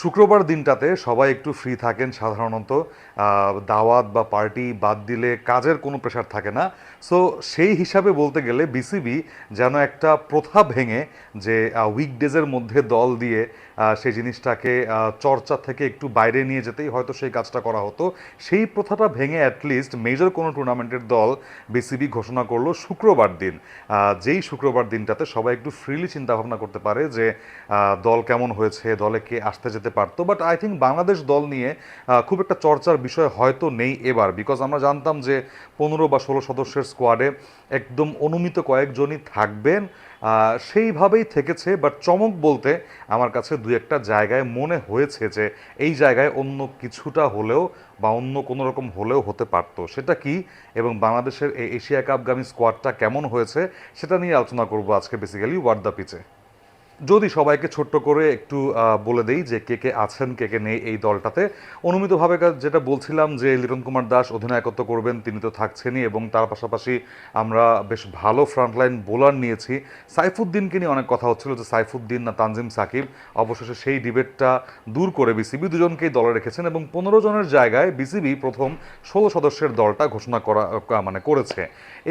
শুক্রবার দিনটাতে সবাই একটু ফ্রি থাকেন সাধারণত দাওয়াত বা পার্টি বাদ দিলে কাজের কোনো প্রেশার থাকে না। সো সেই হিসাবে বলতে গেলে বিসিবি যেন একটা প্রথা ভেঙে যে উইকডেজের মধ্যে দল দিয়ে সেই জিনিসটাকে চর্চা থেকে একটু বাইরে নিয়ে যেতেই হয়তো সেই কাজটা করা হতো। সেই প্রথাটা ভেঙে অ্যাটলিস্ট মেজর কোনো টুর্নামেন্টের দল বিসিবি ঘোষণা করল শুক্রবার দিন। যেই শুক্রবার দিনটাতে সবাই একটু ফ্রিলি চিন্তা ভাবনা করতে পারে যে দল কেমন হয়েছে, দলে কে আসতে যেতে পারতো। বাট আই থিঙ্ক বাংলাদেশ দল নিয়ে খুব একটা চর্চার বিষয় হয়তো নেই এবার। বিকজ আমরা জানতাম যে, পনেরো বা ষোলো সদস্যের স্কোয়াডে একদম অনুমিত কয়েকজনই থাকবেন। সেইভাবেই থেকেছে বাট চমক বলতে আমার কাছে দু একটা জায়গায় মনে হয়েছে যে এই জায়গায় অন্য কিছুটা হলেও বা অন্য কোনো রকম হলেও হতে পারতো। সেটা কি? এবং বাংলাদেশের এই এশিয়া কাপগামী স্কোয়াডটা কেমন হয়েছে? সেটা নিয়ে আলোচনা করব আজকে বেসিক্যালি ওয়ার্ড দ্য পিচে যদি সবাইকে ছোট্ট করে একটু বলে দেই যে কে কে আছেন, কে কে নেই এই দলটাতে, অনুমিতভাবে যেটা বলছিলাম যে লিটন কুমার দাস অধিনায়কত্ব করবেন, তিনি তো থাকছেনই এবং তার পাশাপাশি আমরা বেশ ভালো ফ্রন্টলাইন বোলার নিয়েছি। সাইফুদ্দিনকে নিয়ে অনেক কথা হচ্ছিল যে সাইফুদ্দিন না তানজিম সাকিব। অবশেষে সেই ডিবেটটা দূর করে বিসিবি দুজনকেই দলে রেখেছেন এবং পনেরো জনের জায়গায় বিসিবি প্রথম ষোলো সদস্যের দলটা ঘোষণা করা মানে করেছে।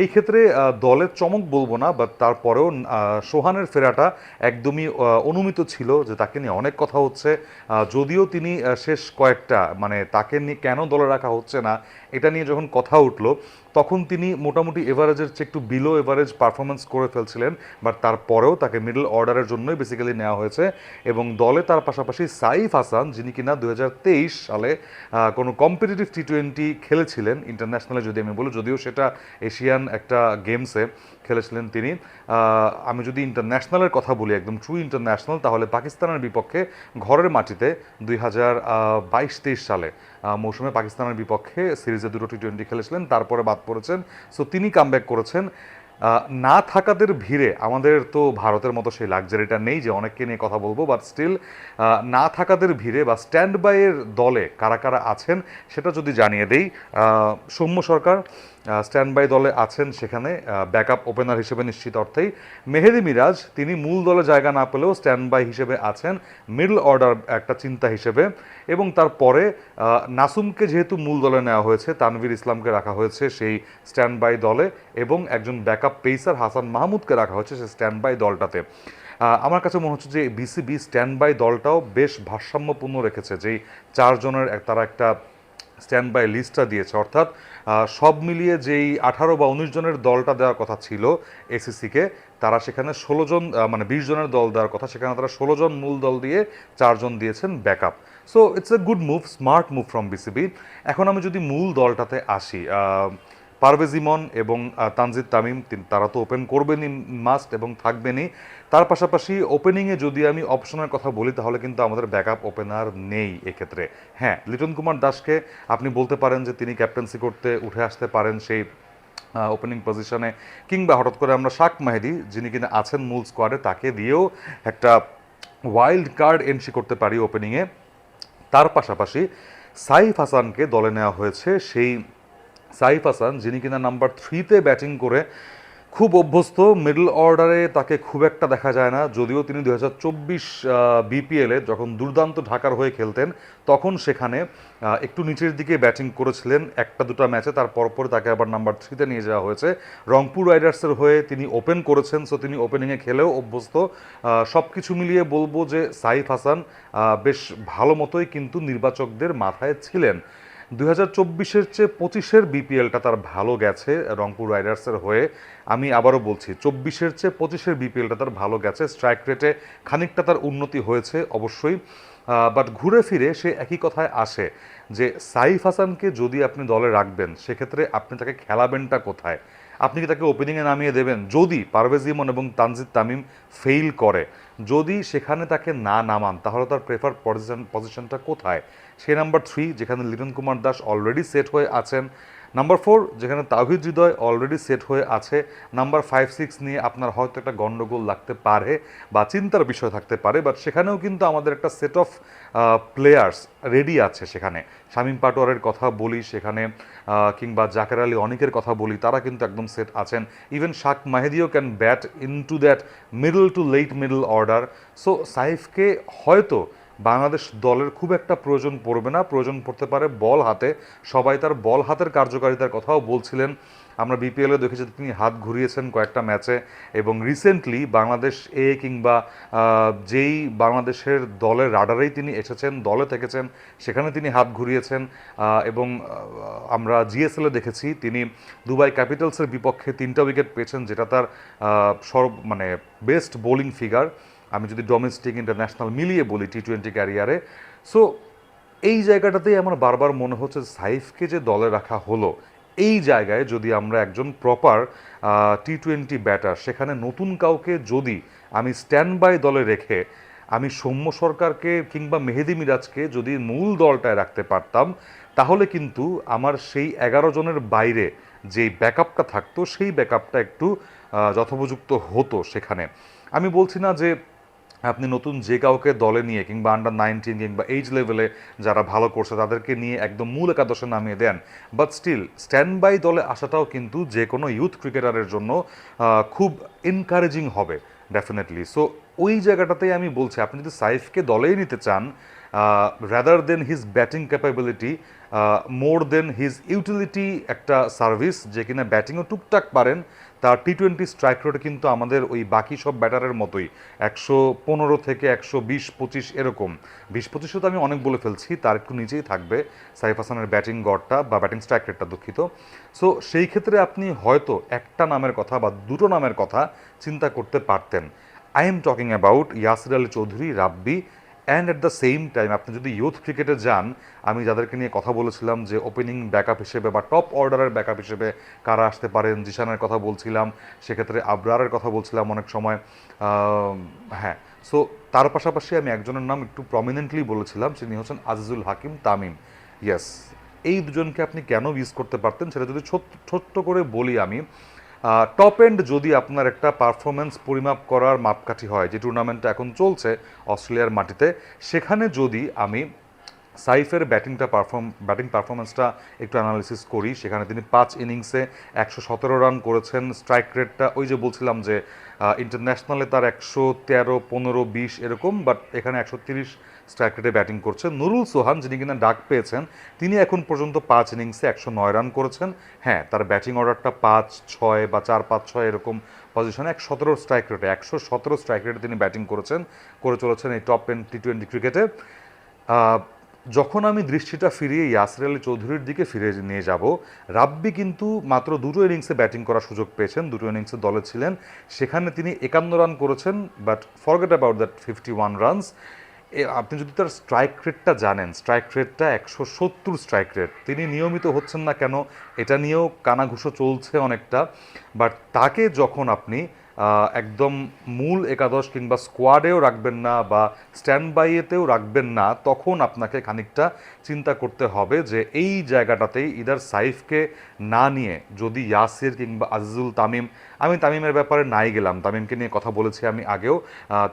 এই ক্ষেত্রে দলের চমক বলব না বাট তারপরেও সোহানের ফেরাটা একদমই অনুমিত ছিল যে তাকে নিয়ে অনেক কথা হচ্ছে যদিও তিনি শেষ কয়েকটা মানে তাকে নিয়ে কেন দলে রাখা হচ্ছে না, এটা নিয়ে যখন কথা উঠল তখন তিনি মোটামুটি এভারেজের চেয়ে একটু বিলো এভারেজ পারফরমেন্স করে ফেলছিলেন বাট তারপরেও তাকে মিডল অর্ডারের জন্যই বেসিক্যালি নেওয়া হয়েছে এবং দলে তার পাশাপাশি সাইফ হাসান, যিনি কিনা দুই হাজার তেইশ সালে কোনো কম্পিটিটিভ টি টোয়েন্টি খেলেছিলেন ইন্টারন্যাশনালে যদি আমি বলি, যদিও সেটা এশিয়ান একটা গেমসে খেলেছিলেন তিনি। আমি যদি ইন্টারন্যাশনালের কথা বলি, একদম ট্রু ইন্টারন্যাশনাল তাহলে পাকিস্তানের বিপক্ষে ঘরের মাটিতে দুই হাজার বাইশ তেইশ সালে মৌসুমে পাকিস্তানের বিপক্ষে সিরিজে দুটো টি টোয়েন্টি খেলেছিলেন, তারপরে বাদ পড়েছেন। সো তিনি কামব্যাক করেছেন। না থাকাদের ভিড়ে আমাদের তো ভারতের মতো সেই লাক্সারিটা নেই যে অনেককে নিয়ে কথা বলব বাট স্টিল না থাকাদের ভিড়ে বা স্ট্যান্ড বাইয়ের দলে কারা কারা আছেন সেটা যদি জানিয়ে দেই সৌম্য সরকার স্ট্যান্ড বাই দলে আছেন সেখানে ব্যাকআপ ওপেনার হিসেবে নিশ্চিত অর্থেই। মেহেদি মিরাজ, তিনি মূল দলে জায়গা না পেলেও স্ট্যান্ড বাই হিসেবে আছেন মিডল অর্ডার একটা চিন্তা হিসেবে। এবং তারপরে নাসুমকে যেহেতু মূল দলে নেওয়া হয়েছে, তানভীর ইসলামকে রাখা হয়েছে সেই স্ট্যান্ড বাই দলে এবং একজন ব্যাকআপ পেসার হাসান মাহমুদকে রাখা হয়েছে সেই স্ট্যান্ড বাই দলটাতে আমার কাছে মনে হচ্ছে যে বিসিবি স্ট্যান্ড বাই দলটাও বেশ ভারসাম্যপূর্ণ রেখেছে, যেই চারজনের তারা একটা স্ট্যান্ড বাই লিস্টটা দিয়েছে। অর্থাৎ সব মিলিয়ে যেই আঠারো বা উনিশ জনের দলটা দেওয়ার কথা ছিল এসিসিকে তারা সেখানে ষোলো জন মানে বিশ জনের দল দেওয়ার কথা, সেখানে তারা ষোলো জন মূল দল দিয়ে চারজন দিয়েছেন backup so it's a good move smart move from BCB এখন আমি যদি মূল দলটাতে আসি পারভেজ ইমন এবং তানজিদ তামিম তারা তো ওপেন করবেনই মাস্ট এবং থাকবেনই। তার পাশাপাশি ওপেনিংয়ে যদি আমি অপশনের কথা বলি, তাহলে কিন্তু আমাদের ব্যাকআপ ওপেনার নেই এক্ষেত্রে। হ্যাঁ লিটন কুমার দাসকে আপনি বলতে পারেন যে তিনি ক্যাপ্টেন্সি করতে উঠে আসতে পারেন সেই ওপেনিং পজিশনে কিংবা হঠাৎ করে আমরা শাক মাহেদি, যিনি কিনা আছেন মূল স্কোয়াডে তাকে দিয়েও একটা ওয়াইল্ড কার্ড এন্ট্রি করতে পারি ওপেনিংয়ে তার পাশাপাশি সাইফ হাসানকে দলে নেওয়া হয়েছে সেই সাইফ হাসান, যিনি কিনা নাম্বার থ্রিতে ব্যাটিং করে খুব অভ্যস্ত, মিডল অর্ডারে তাকে খুব একটা দেখা যায় না। যদিও তিনি দু হাজার চব্বিশ বিপিএলে যখন দুর্দান্ত ঢাকার হয়ে খেলতেন, তখন সেখানে একটু নিচের দিকে ব্যাটিং করেছিলেন একটা দুটো ম্যাচে। তার পরপর তাকে আবার নাম্বার থ্রিতে নিয়ে যাওয়া হয়েছে। রংপুর রাইডার্সের হয়ে তিনি ওপেন করেছেন সো তিনি ওপেনিংয়ে খেলেও অভ্যস্ত। সব কিছু মিলিয়ে বলব যে সাইফ হাসান বেশ ভালো মতোই কিন্তু নির্বাচকদের মাথায় ছিলেন। দুই হাজার চব্বিশের চেয়ে পঁচিশের বিপিএলটা তার ভালো গেছে রংপুর রাইডার্সের হয়ে। আমি আবারও বলছি, চব্বিশের চেয়ে পঁচিশের বিপিএলটা তার ভালো গেছে, স্ট্রাইক রেটে খানিকটা তার উন্নতি হয়েছে অবশ্যই। বাট ঘুরে ফিরে সে একই কথায় আসে যে সাইফ হাসানকে যদি আপনি দলে রাখবেন, সেক্ষেত্রে আপনি তাকে খেলাবেনটা কোথায়? আপনি কি তাকে ওপেনিংয়ে নামিয়ে দেবেন? যদি পারভেজ ইমন এবং তানজিদ তামিম ফেইল করে, যদি সেখানে তাকে না নামান, তাহলে তার প্রেফার পজিশন পজিশনটা কোথায়? সে নাম্বার থ্রি যেখানে লিটন কুমার দাস অলরেডি সেট হয়ে আছেন নাম্বার ফোর যেখানে তাহিদ হৃদয় অলরেডি সেট হয়ে আছে নাম্বার ফাইভ সিক্স নিয়ে আপনার হয়তো একটা গন্ডগোল লাগতে পারে বা চিন্তার বিষয় থাকতে পারে বাট সেখানেও কিন্তু আমাদের একটা সেট অফ প্লেয়ার্স রেডি আছে সেখানে। শামীম পাটোয়ারের কথা বলি সেখানে কিংবা জাকের আলী অনেকের কথা বলি, তারা কিন্তু একদম সেট আছেন। Even Shak মাহেদিও can bat in to that middle to late middle order so সাইফকে হয়তো বাংলাদেশ দলের খুব একটা প্রয়োজন পড়বে না, প্রয়োজন পড়তে পারে বল হাতে। সবাই তার বল হাতের কার্যকারিতার কথাও বলছিলেন। আমরা বিপিএলে দেখেছি তিনি হাত ঘুরিয়েছেন কয়েকটা ম্যাচে এবং রিসেন্টলি বাংলাদেশ এ কিংবা যেই বাংলাদেশের দলের রাডারেই তিনি এসেছেন, দলে থেকেছেন, সেখানে তিনি হাত ঘুরিয়েছেন এবং আমরা জিএসএলে দেখেছি তিনি দুবাই ক্যাপিটালসের বিপক্ষে তিনটা উইকেট পেয়েছেন, যেটা তার সর্ব মানে বেস্ট বোলিং ফিগার আমি যদি ডোমেস্টিক ইন্টারন্যাশনাল মিলিয়ে বলি টি টোয়েন্টি ক্যারিয়ারে সো এই জায়গাটাতেই আমার বারবার মনে হচ্ছে সাইফকে যে দলে রাখা হলো, এই জায়গায় যদি আমরা একজন প্রপার টি টোয়েন্টি ব্যাটার সেখানে নতুন কাউকে যদি আমি স্ট্যান্ড বাই দলে রেখে আমি সৌম্য সরকারকে কিংবা মেহেদি মিরাজকে যদি মূল দলটায় রাখতে পারতাম, তাহলে কিন্তু আমার সেই এগারো জনের বাইরে যেই ব্যাকআপটা থাকতো, সেই ব্যাকআপটা একটু যথোপযুক্ত হতো সেখানে। আমি বলছি না যে আপনি নতুন যে কাউকে দলে নিয়ে কিংবা আন্ডার নাইনটিন কিংবা এইজ লেভেলে যারা ভালো করছে, তাদেরকে নিয়ে একদম মূল একাদশে নামিয়ে দেন। বাট স্টিল স্ট্যান্ড বাই দলে আসাটাও কিন্তু যে কোনো ইউথ ক্রিকেটারের জন্য খুব এনকারেজিং হবে ডেফিনেটলি সো ওই জায়গাটাতেই আমি বলছি, আপনি যদি সাইফকে দলেই নিতে চান rather than his batting capability more than his utility একটা সার্ভিস যে কিনা ব্যাটিংও টুকটাক পারেন তার টি টোয়েন্টি স্ট্রাইক রেট কিন্তু আমাদের ওই বাকি সব ব্যাটারের মতোই, একশো পনেরো থেকে একশো বিশ পঁচিশ এরকম। বিশ পঁচিশও তো আমি অনেক বলে ফেলছি, তার একটু নিচেই থাকবে সাইফ হাসানের ব্যাটিং গড়টা বা ব্যাটিং স্ট্রাইক রেটটা দুঃখিত। সো সেই ক্ষেত্রে আপনি হয়তো একটা নামের কথা বা দুটো নামের কথা চিন্তা করতে পারতেন। I am talking about Yasir Ali Chowdhury Rabbi and at the same time আপনি যদি ইউথ ক্রিকেটে যান, আমি যাদেরকে নিয়ে কথা বলেছিলাম যে ওপেনিং ব্যাকআপ হিসেবে বা টপ অর্ডারের ব্যাকআপ হিসেবে কারা আসতে পারেন, জিশানের কথা বলছিলাম, সেক্ষেত্রে আবরারের কথা বলছিলাম অনেক সময় হ্যাঁ সো তার পাশাপাশি আমি একজনের নাম একটু প্রমিনেন্টলি বলেছিলাম তিনি হচ্ছেন আজিজুল হাকিম তামিম। ইয়েস এই দুজনকে আপনি কেন ইউজ করতে পারতেন? সেটা যদি ছোট্ট ছোট্ট করে বলি আমি টপ এন্ড যদি আপনার একটা পারফরমেন্স পরিমাপ করার মাপকাঠি হয়, যে টুর্নামেন্টটা এখন চলছে অস্ট্রেলিয়ার মাটিতে, সেখানে যদি আমি সাইফের ব্যাটিংটা পারফর্ম ব্যাটিং পারফরমেন্সটা একটু অ্যানালিসিস করি, সেখানে তিনি পাঁচ ইনিংসে একশো সতেরো রান করেছেন স্ট্রাইক রেটটা ওই যে বলছিলাম যে ইন্টারন্যাশনালে তার একশো তেরো, পনেরো, বিশ এরকম বাট এখানে একশো তিরিশ স্ট্রাইক রেটে ব্যাটিং করছেন। নুরুল সোহান, যিনি কিনা ডাক পেয়েছেন, তিনি এখন পর্যন্ত পাঁচ ইনিংসে একশো নয় রান করেছেন। হ্যাঁ তার ব্যাটিং অর্ডারটা পাঁচ, ছয় বা চার, পাঁচ, ছয় এরকম পজিশনে এক সতেরো স্ট্রাইক রেটে একশো সতেরো স্ট্রাইক রেটে তিনি ব্যাটিং করেছেন, করে চলেছেন এই টপ টেন টি টোয়েন্টি ক্রিকেটে যখন আমি দৃষ্টিটা ফিরিয়ে ইয়াসির আলী চৌধুরীর দিকে ফিরে নিয়ে যাব, রাব্বি কিন্তু মাত্র দুটো ইনিংসে ব্যাটিং করার সুযোগ পেয়েছেন, দুটো ইনিংসে দলে ছিলেন। সেখানে তিনি একান্ন রান করেছেন but forget about that fifty one runs আপনি যদি তার স্ট্রাইক রেটটা জানেন স্ট্রাইক রেটটা একশো সত্তর স্ট্রাইক রেট তিনি নিয়মিত হচ্ছেন না কেন, এটা নিয়েও কানাঘুষো চলছে অনেকটা বাট তাকে যখন আপনি একদম মূল একাদশ কিংবা স্কোয়াডেও রাখবেন না বা স্ট্যান্ড বাইয়েতেও রাখবেন না, তখন আপনাকে খানিকটা চিন্তা করতে হবে যে এই জায়গাটাতেই ইদার সাইফকে না নিয়ে যদি ইয়াসির কিংবা আজিজুল তামিম, আমি তামিমের ব্যাপারে নাই গেলাম, তামিমকে নিয়ে কথা বলেছি আমি আগেও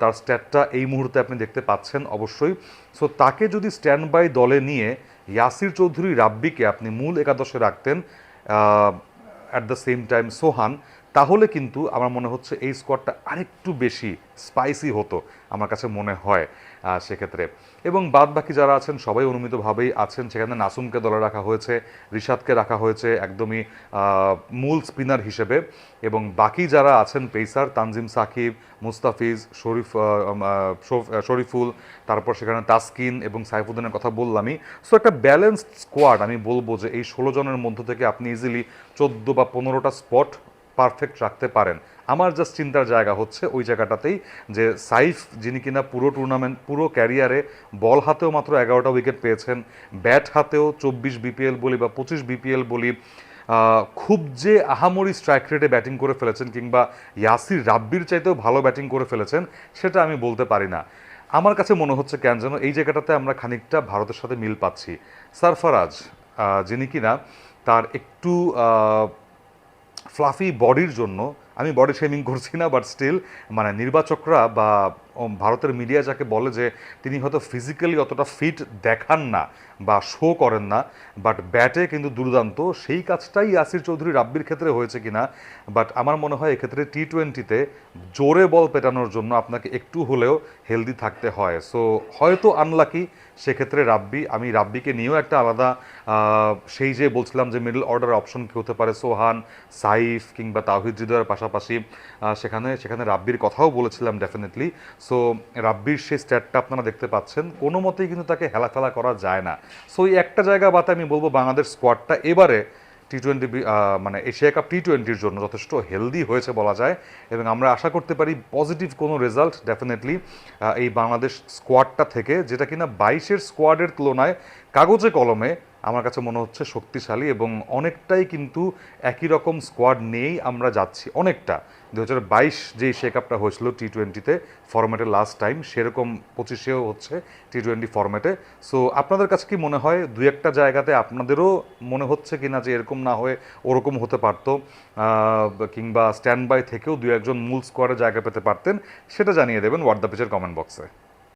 তার স্ট্যাটটা এই মুহূর্তে আপনি দেখতে পাচ্ছেন অবশ্যই। সো তাকে যদি স্ট্যান্ড বাই দলে নিয়ে ইয়াসির চৌধুরী রাব্বিকে আপনি মূল একাদশে রাখতেন at the same time Sohan তাহলে কিন্তু আমার মনে হচ্ছে এই স্কোয়াডটা আরেকটু বেশি স্পাইসি হতো আমার কাছে মনে হয় সেক্ষেত্রে। এবং বাদ বাকি যারা আছেন, সবাই অনুমিতভাবেই আছেন। সেখানে নাসুমকে দলে রাখা হয়েছে, রিশাদকে রাখা হয়েছে একদমই মূল স্পিনার হিসেবে। এবং বাকি যারা আছেন, পেসার, তানজিম সাকিব, মুস্তাফিজ, শরীফ শরীফুল, তারপর সেখানে তাসকিন এবং সাইফুদ্দিনের কথা বললামই। সো একটা ব্যালেন্সড স্কোয়াড আমি বলব যে এই ষোলো জনের মধ্য থেকে আপনি ইজিলি চোদ্দ বা পনেরোটা স্পট পারফেক্ট রাখতে পারেন। আমার জাস্ট চিন্তার জায়গা হচ্ছে ওই জায়গাটাতেই যে সাইফ, যিনি কিনা পুরো টুর্নামেন্ট পুরো ক্যারিয়ারে বল হাতেও মাত্র এগারোটা উইকেট পেয়েছেন ব্যাট হাতেও চব্বিশ বিপিএল বলি বা পঁচিশ বিপিএল বলি খুব যে আহামরি স্ট্রাইক রেটে ব্যাটিং করে ফেলেছেন কিংবা ইয়াসির রাব্বির চাইতেও ভালো ব্যাটিং করে ফেলেছেন, সেটা আমি বলতে পারি না। আমার কাছে মনে হচ্ছে কেন যেন এই জায়গাটাতে আমরা খানিকটা ভারতের সাথে মিল পাচ্ছি। সারফারাজ যিনি কিনা তার একটু ফ্লাফি বডির জন্য আমি বডি শেমিং করছি না বাট স্টিল মানে নির্বাচকরা বা ভারতের মিডিয়া যাকে বলে যে তিনি হয়তো ফিজিক্যালি অতটা ফিট দেখান না বা শো করেন না বাট ব্যাটে কিন্তু দুর্দান্ত। সেই কাজটাই আসির চৌধুরী রাব্বির ক্ষেত্রে হয়েছে কিনা বাট আমার মনে হয় এক্ষেত্রে টি টোয়েন্টিতে জোরে বল পেটানোর জন্য আপনাকে একটু হলেও হেলদি থাকতে হয়। সো হয়তো আনলাকি সেক্ষেত্রে রাব্বি, আমি রাব্বিকে নিয়েও একটা আলাদা সেই যে বলছিলাম যে মিডল অর্ডার অপশন কি হতে পারে, সোহান, সাইফ কিংবা তাহিদ হৃদয়ের পাশাপাশি সেখানে সেখানে রাব্বির কথাও বলেছিলাম ডেফিনেটলি সো রাব্বির সেই স্ট্যাটটা আপনারা দেখতে পাচ্ছেন। কোনো মতেই কিন্তু তাকে হেলাফেলা করা যায় না। সো এই একটা জায়গা বাতে আমি বলব বাংলাদেশ স্কোয়াডটা এবারে টি টোয়েন্টি মানে এশিয়া কাপ টি টোয়েন্টির জন্য যথেষ্ট হেলদি হয়েছে বলা যায় এবং আমরা আশা করতে পারি পজিটিভ কোনো রেজাল্ট ডেফিনেটলি এই বাংলাদেশ স্কোয়াডটা থেকে, যেটা কিনা বাইশের স্কোয়াডের তুলনায় কাগজে কলমে আমার কাছে মনে হচ্ছে শক্তিশালী এবং অনেকটাই কিন্তু একই রকম স্কোয়াড নিয়েই আমরা যাচ্ছি, অনেকটা। দু হাজার বাইশ যে এশিয়া কাপটা হয়েছিল টি টোয়েন্টিতে ফরম্যাটে লাস্ট টাইম সেরকম পঁচিশেও হচ্ছে টি টোয়েন্টি ফরম্যাটে সো আপনাদের কাছে কি মনে হয়? দু একটা জায়গাতে আপনাদেরও মনে হচ্ছে কিনা যে এরকম না হয়ে ওরকম হতে পারতো? কিংবা স্ট্যান্ড বাই থেকেও দু একজন মূল স্কোয়াডে জায়গা পেতে পারতেন, সেটা জানিয়ে দেবেন হোয়াট দ্য পিচের কমেন্ট বক্সে